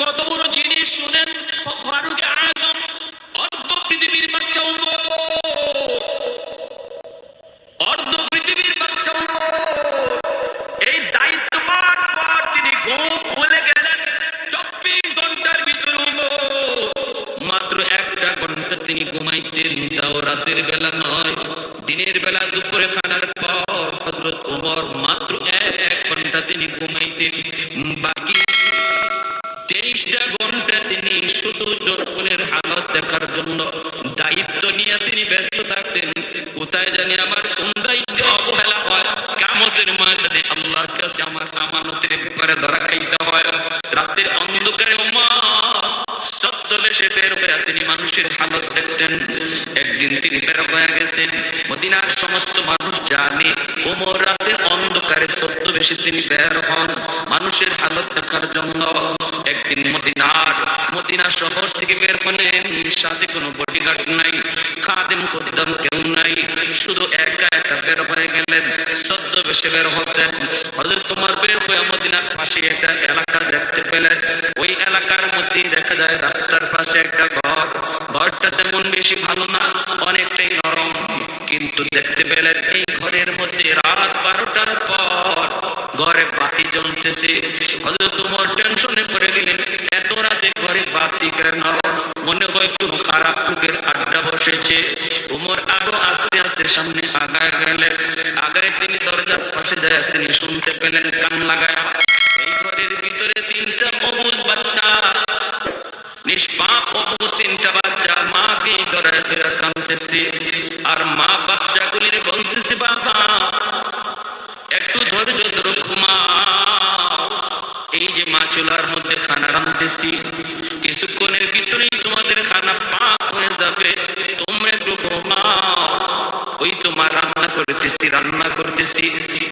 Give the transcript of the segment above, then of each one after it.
কত বড় জিনিস শুনেন? ফারুক আজম অর্ধ পৃথিবীর বাচ্চা উন্নত অর্ধ পৃথিবীর বাচ্চা উন্নত এই দায়িত্ব পাঠ পর তিনি ঘুম ভুলে গেলেন। চব্বিশ ঘণ্টার ভিতরে মাত্র একটা ঘণ্টা তিনি ঘুমাইতেন। তাও রাতের বেলা নয়। দিনের বেলা দুপুরে খানার পর হজরত ওমর মাত্র এক ঘণ্টা তিনি ঘুমাইতেন। তেইশটা ঘণ্টা তিনি শুধু জনগণের হালত দেখার জন্য দায়িত্ব নিয়ে তিনি ব্যস্ত থাকতেন। কোথায় জানি আমার কোন দায়িত্বে অবহেলা হয়। কামতের ময়দানে আল্লাহর কাছে আমার আমানতের ব্যাপারে ধরা খাইতে হয়। রাতের অন্ধকারে মা সত্য বেশে বের হয়ে মানুষের হালত দেখতেন। একদিন তিনি বের হয়ে গেছেন। মদিনার সমস্ত মানুষ জানে, ওমর রাতের অন্ধকারে সত্য বেশি তিনি বের হন। মানুষের হালত দেখার জন্য একদিন মদিনার, মদিনা শহর থেকে বের হলেন। সাথে কোনো বডিগার্ড নাই, খাদেম খদ্দাম কেউ নাই। শুধু একা একা বের হয়ে গেলেন সদ্য বেশি বের হতেন। হযরত তোমার বের হয়ে মদিনার পাশে একটা এলাকা দেখতে পেলেন ওই এলাকার মধ্যেই দেখা যায়, রাস্তার পাশে একটা ঘর। ঘরটা তেমন বেশি ভালো না, অনেকটাই নরম। কিন্তু দেখতে পেলেন এই ঘরের মধ্যে রাত বারোটার পর ঘরে বাতি জ্বলতেছে। হযরত তোমার টেনশনে পড়ে গেলেন, এত রাতে ঘরে বাতি কেন? মনে হয় কোনো খারাপ লোকের আড্ডা বসেছে। উমর আরও আস্তে আস্তে সামনে আগায় গেলেন। আগায় তিনি দরজার পাশে যায় তিনি শুনতে পেলেন কান লাগায়। এই ঘরের ভিতরে তিনটা অবুজ বাচ্চা নিষ্পাপ অবুজ তিনটা বাচ্চা মাকে গড়ায় ধরে কাঁদতেছে আর মা বাচ্চাগুলির বলতেছে, বাবা, একটু ধৈর্য ধরো, ঘুমাও। এই যে মা চুলার মধ্যে খানা রাঁধতেছি, কিছুক্ষণের ভিতরেই তোমাদের খানা পাক হয়ে যাবে, তোমরা একটু ঘুমাও। ওই তোমার রান্না করতেছি রান্না করতেছি।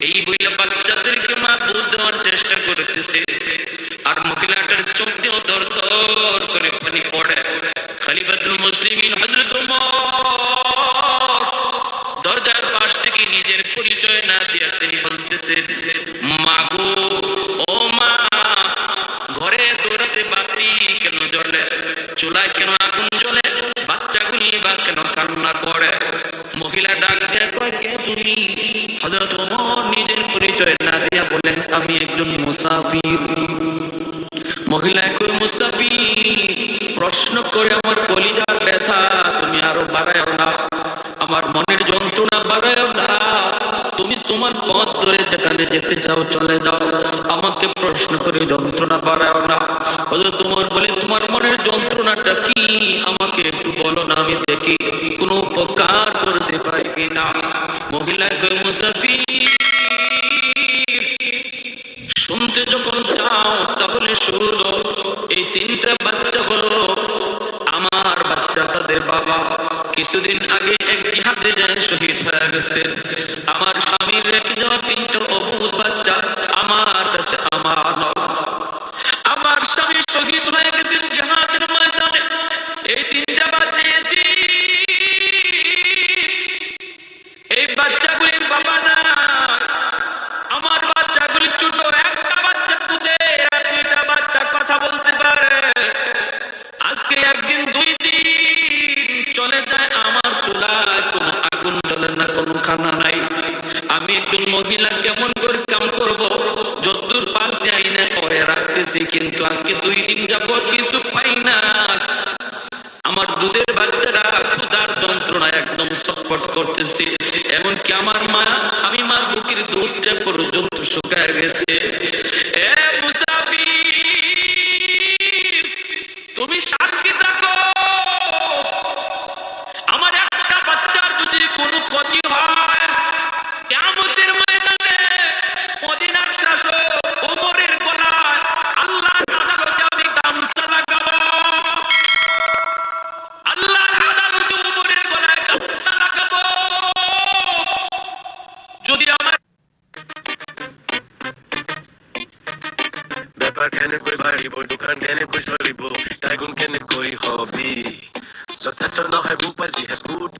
এই বইলে বাচ্চাদেরকে মা বুঝ দেওয়ার চেষ্টা করতেছে আর মহিলাটার চোখ দিয়েও দর দর করে পানি পড়ে খালিফাতুল মুসলিমিন হযরত ওমর দরজার পাশ থেকে নিজের পরিচয় না দিয়া তিনি বলতেছেন, মাগো, ও মা, ঘরে দৌড়াতে বাতি কেন জ্বলে? চুলায় কেন আগুন জ্বলে? বাচ্চাগুলি বা কেন কান্না করে? মহিলা ডাক দিয়ে কে তুমি? হযরত ওমর নিজের পরিচয় না দিয়া বলেন, আমি একজন মুসাফির। মহিলা কই মুসাফির, প্রশ্ন করে আমার কলিজার ব্যথা, তুমি আরও বাড়ায় না। আমার মনের না তুমি তোমার পথ ধরে যেখানে যেতে চাও, চলে যাও। আমাকে প্রশ্ন করে যন্ত্রণা বাড়ায় না। হয়তো তোমার বলে, তোমার মনের যন্ত্রণাটা কি? আমাকে একটু বলো না, আমি দেখি কোনো উপকার করতে পারি কিনা। মহিলা কই মুসাফির, শুনতে যখন চাও তাহলে শুরু এই তিনটা বাচ্চা হলো আমার বাচ্চা তাদের বাবা। কিছুদিন আগে এক জিহাদে যায়, শহীদ হয়ে গেছে। আমার স্বামীর রেখে যাওয়া তিনটা অবুধ বাচ্চা আমার কাছে আমার আমার স্বামী শহীদ হয়ে গেছেন জিহাদের ময়দানে এই তিনটা বাচ্চা এতিম। এই বাচ্চাগুলির বাবা না আমার বাচ্চাগুলি ছোট একটা বাচ্চা বুঝে আর দুইটা বাচ্চা কথা বলতে পারে আজকে একদিন দুই দিন চলে যায় আমার চুলায় কোনো আগুন জ্বলে না কোনো খানা নাই আমি একজন মহিলা কেমন করে কাম করব? যদ্দূর যাই না করে রাখতেছি, কিন্তু আজকে দুই দিন যাবত কিছু পাই না। আমার দুধের বাচ্চারা ক্ষুধার যন্ত্রণা একদম ছটফট করতেছে। এমনকি আমার মা, আমি মার বুকের দুধটা পর্যন্ত শুকায় গেছে। barkenekoy baribo dukangenekoy solibo taigunkenekoy hobi so testo nohe bupazi has good